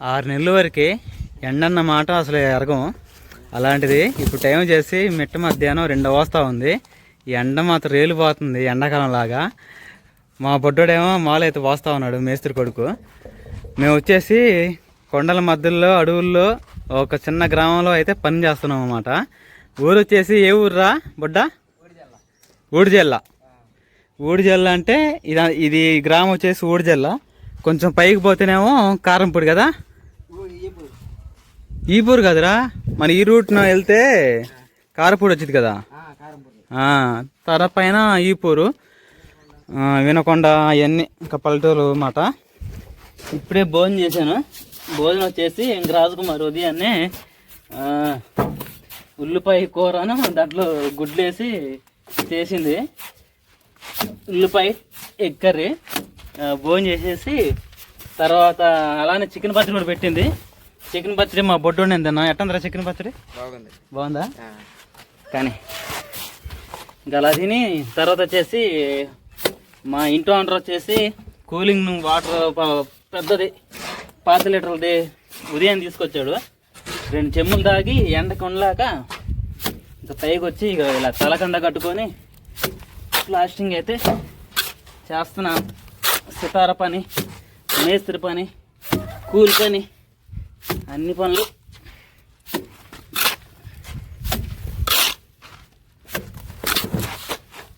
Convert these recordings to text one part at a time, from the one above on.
ఆరు నెలల వరకే ఎండన్న మాట అసలు ఎరగం. అలాంటిది ఇప్పుడు టైం చేసి మిట్ట మధ్యాహ్నం రెండు వస్తా ఉంది. ఈ ఎండ మాత్రం రేలిపోతుంది ఎండాకాలం లాగా. మా బొడ్డోడేమో మాలైతే అయితే పోస్తా ఉన్నాడు మేస్త్రి కొడుకు. మేము వచ్చేసి కొండల మధ్యలో అడవుల్లో ఒక చిన్న గ్రామంలో అయితే పని చేస్తున్నాం అన్నమాట. ఊరు వచ్చేసి ఏ ఊర్రా బొడ్డ? ఊడిజల్ల. ఊడిజల్ల అంటే ఇది ఇది గ్రామం వచ్చేసి ఊడిజల్ల. కొంచెం పైకి పోతేనేమో కారంపూడి కదా? ఈపూర్ కదరా. మన ఈ రూట్న వెళ్తే కారపూడి వచ్చింది కదా? తర్వాత పైన ఈపూరు వినకొండ అవన్నీ ఇంకా పల్లెటూరు మాట. ఇప్పుడే భోజనం చేశాను. భోజనం వచ్చేసి ఇంక రాజకుమార్ ఉదయాన్నే ఉల్లిపాయ కూరను దాంట్లో గుడ్లేసి చేసింది. ఉల్లిపాయ ఎగ్ కర్రీ. భోజనం చేసేసి తర్వాత అలానే చికెన్ పచ్చడి కూడా పెట్టింది. చికెన్ పచ్చడి మా బొడ్డు తిన్నా ఎట్టందిరా చికెన్ పచ్చడి? బాగుంది. బాగుందా? కానీ ఇంకా అలా తిని తర్వాత వచ్చేసి మా ఇంటి ఓనర్ వచ్చేసి కూలింగ్ వాటర్ పెద్దది. పాతి లీటర్లది ఉదయం తీసుకొచ్చాడు. రెండు చెమ్ములు తాగి ఎండకు ఉండలేక ఇంకా పైకి వచ్చి ఇక ఇలా తలకండ కట్టుకొని ప్లాస్టింగ్ అయితే చేస్తున్నా. సితార పని మేస్త్రి పని కూలి పని అన్ని పనులు.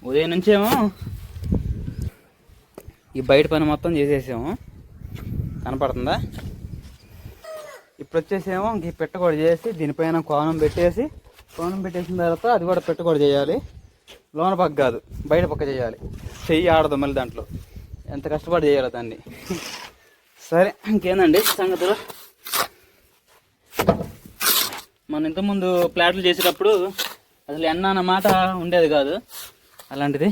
ఉదయం నుంచేమో ఈ బయట పని మొత్తం చేసేసాము. కనపడుతుందా? ఇప్పుడు వచ్చేసేమో ఇంక ఈ పెట్ట కూడా చేసి దీనిపైన కోణం పెట్టేసి కోణం పెట్టేసిన తర్వాత అది కూడా పెట్ట కూడా చేయాలి. లోన పక్క కాదు బయట పక్క చేయాలి. చెయ్యి ఆడదు మళ్ళీ దాంట్లో. ఎంత కష్టపడి చేయాలి దాన్ని సరే ఇంకేందండి సంగతులు? మనం ఇంతకుముందు ప్లాట్లు చేసేటప్పుడు అసలు ఎన్న అన్న మాట ఉండేది కాదు. అలాంటిది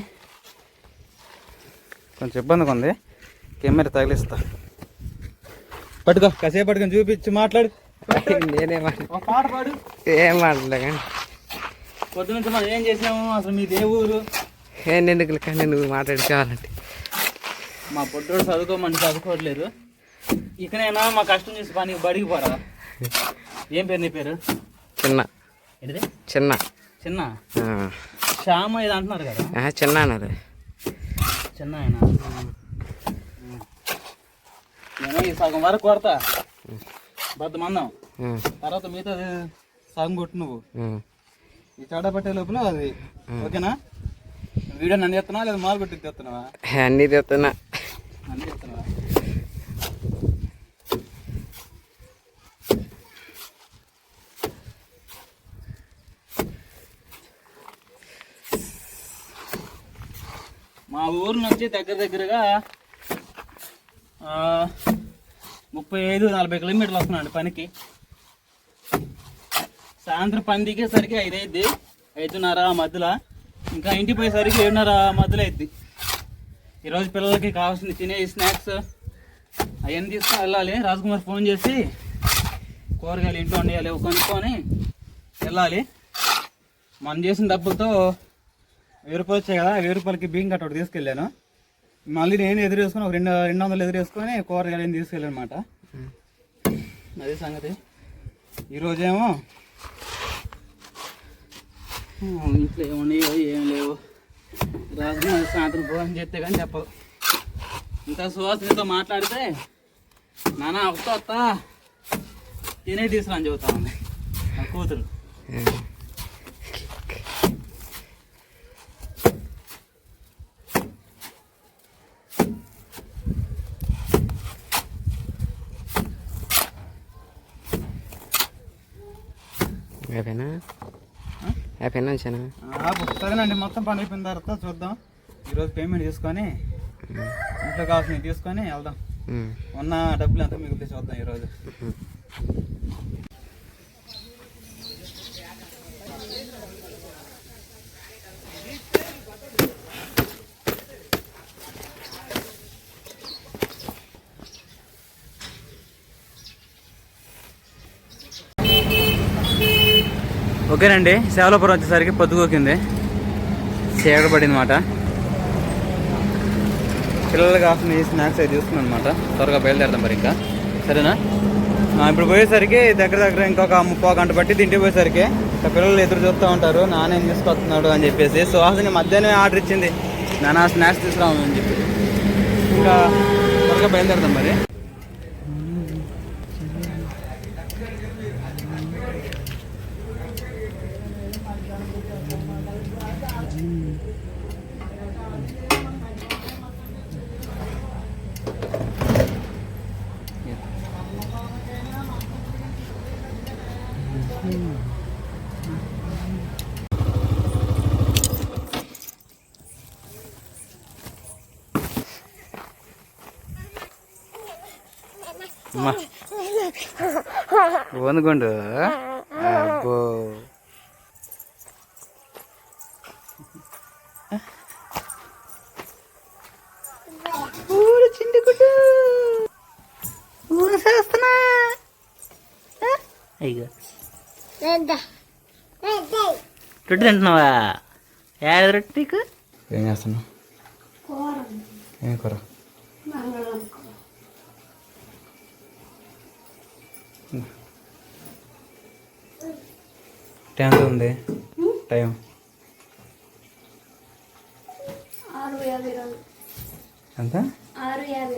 కొంచెం ఇబ్బందిగా ఉంది. కెమెరా తగిలిస్తా. పట్టుకో కాసేపు పట్టుకొని చూపించి మాట్లాడు. నేనే పాట పాడు. ఏం మాటలే కానీ. పొద్దునుంచి మనం ఏం చేసాము అసలు మీది ఏ ఊరు? ఏం కానీ నువ్వు మాట్లాడి కావాలంటే. మా పొట్టోడు చదువుకోమని చదువుకోవట్లేదు. ఇకనైనా మా కష్టం చేసి పనికి బడికి పోరా? ఏం పేరు నీ పేరు? చిన్న. ఏంటిది? చిన్న. చిన్న. శ్యామ ఇది అంటున్నారు కదా. చిన్న అన్నారు. చిన్న ఆయన. నేను ఈ సగం వరకు కొడతా. బద్ద మందం. తర్వాత మిగతా సగం కొట్టు నువ్వు. ఈ చాడ పట్టే లోపల అది. ఓకేనా? వీడియో నన్ను ఎత్తున్నావా లేదా మాల్ కొట్టి తెస్తున్నావా అన్నీ తెస్తున్నా మా ఊరు నుంచి దగ్గర దగ్గరగా ముప్పై ఐదు నలభై కిలోమీటర్లు వస్తున్నాండి పనికి. సాయంత్రం పని దిగేసరికి ఐదు అయింది ఐదున్నర మధ్యలో. ఇంకా ఇంటికి పోయేసరికి ఏడున్నర మధ్యలో అయింది ఈరోజు పిల్లలకి కావాల్సిన తినే స్నాక్స్. అవన్నీ తీసుకుని వెళ్ళాలి. రాజకుమార్ ఫోన్ చేసి కూరగాయలు ఇంట్లో ఉండాలి కొనుక్కొని వెళ్ళాలి. మనం చేసిన డబ్బులతో వెయ్యి రూపాయలు వచ్చాయి కదా వెయ్యి రూపాయలకి బియ్యం కట్ట ఒకటి తీసుకెళ్ళాను. మళ్ళీ నేను ఎదురు వేసుకొని ఒక రెండు రెండు వందలు ఎదురు వేసుకొని కూరగాయలు ఏం తీసుకెళ్ళాను అనమాట సంగతి. ఈరోజేమో ఇంట్లో ఏమున్నాయో ఏం లేవు. రాజు సాయంత్రం భోజనం చేస్తే కానీ చెప్పదు ఇంత సువాసనతో మాట్లాడితే నానా వస్తా వస్తా. తినే తీసుకురా చెబుతా ఉంది. నా కూతురు అయిపోయినా సరేనండి మొత్తం పని అయిపోయిన తర్వాత చూద్దాం. ఈరోజు పేమెంట్ తీసుకొని ఇంట్లో కావాల్సినవి తీసుకొని వెళ్దాం. ఉన్న డబ్బులు ఎంత మిగిలితే చూద్దాం ఈరోజు. ఓకేనండి సేవలపురం వచ్చేసరికి పొద్దుగోకింది చీకటి పడింది మాట పిల్లలకి కాసిన స్నాక్స్ అయితే చూస్తున్నాను అనమాట త్వరగా బయలుదేరదాం మరి ఇంకా. సరేనా? ఇప్పుడు పోయేసరికి దగ్గర దగ్గర ఇంకొక ముప్పో గంట పట్టి తింటే పోయేసరికి ఇంకా పిల్లలు ఎదురు చూస్తూ ఉంటారు. నాన్న ఏం తీసుకొస్తున్నాడు అని చెప్పేసి సుహాసిని మధ్యాహ్నం ఆర్డర్ ఇచ్చింది. నాన్న స్నాక్స్ తీసుకురామని చెప్పి. ఇంకా త్వరగా బయలుదేరదాం మరి. వందుకోండు అబ్బో. ఊరు చిండి గుడ్డు ఊరు చేస్తున్నా అయ్యో. రొట్టె తింటున్నావా? ఏడు రొట్టె నీకు? ఏం చేస్తున్నావు? ఏం కూర. టైం ఉంది. టైం ఎంత?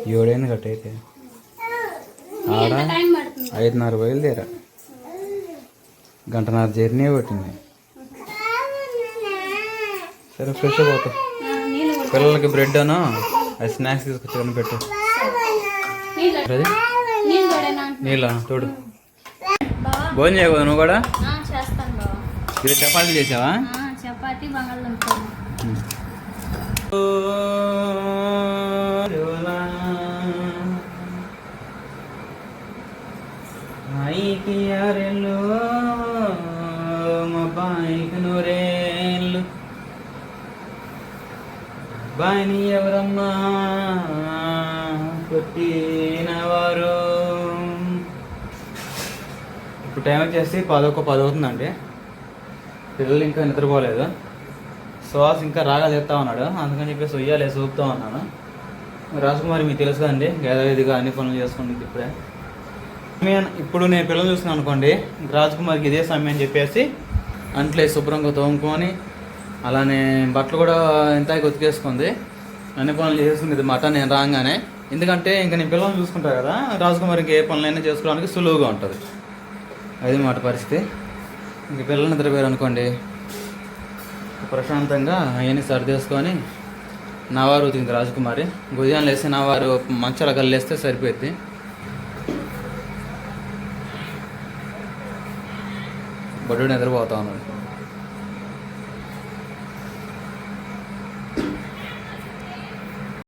ఏడైంది కట్ అయితే. ఆడ ఐదున్నర బయలుదేరా. గంటన్నర జర్నీ పట్టింది. సరే ఫ్రెష్ కొడు. పిల్లలకి బ్రెడ్ అను అది స్నాక్స్ తీసుకొచ్చి పెట్టు. నీళ్ళు. తోడు. భోజనం చేయకూడదు నువ్వు కూడా? ఇది చపాతీ చేసావా? ఆ, చపాతి బంగాళదుంప. ఆరెళ్ళు మా బాయికి నూరేళ్ళు. బాయిని ఎవరమ్మా? కొట్టినవారు ఇప్పుడు టైం వచ్చేసి పదొక పది అవుతుందండి పిల్లలు ఇంకా నిద్రపోలేదు. సుహాస్ ఇంకా రాగా తెస్తా ఉన్నాడు. అందుకని చెప్పేసి ఉయ్యాలే చూపుతా ఉన్నాను. రాజకుమారి మీకు తెలుసు కదండి గేదవేదిగా అన్ని పనులు చేసుకుంటుంది ఇప్పుడే. నేను- ఇప్పుడు నేను పిల్లలు చూస్తున్నాను అనుకోండి రాజకుమారికి ఇదే సమయం అని చెప్పేసి అంట్లే శుభ్రంగా తోముకొని అలానే బట్టలు కూడా ఎంత ఉతికేసుకుంది అన్ని పనులు చేసుకుంది మాట నేను రాగానే. ఎందుకంటే ఇంకా నేను పిల్లల్ని చూసుకుంటా కదా రాజకుమారికి ఏ పనులైనా చేసుకోవడానికి సులువుగా ఉంటుంది. అది మాట పరిస్థితి. ఇంక పిల్లలు నిద్రపోయారు అనుకోండి. ప్రశాంతంగా అవన్నీ సర్దేసుకొని నావారు ఉతికింది రాజకుమారి. ఉదయం లేస్తే నావారు మంచాల కల్లేస్తే సరిపోద్ది బడ్డు నిద్రపోతా ఉన్నాడు.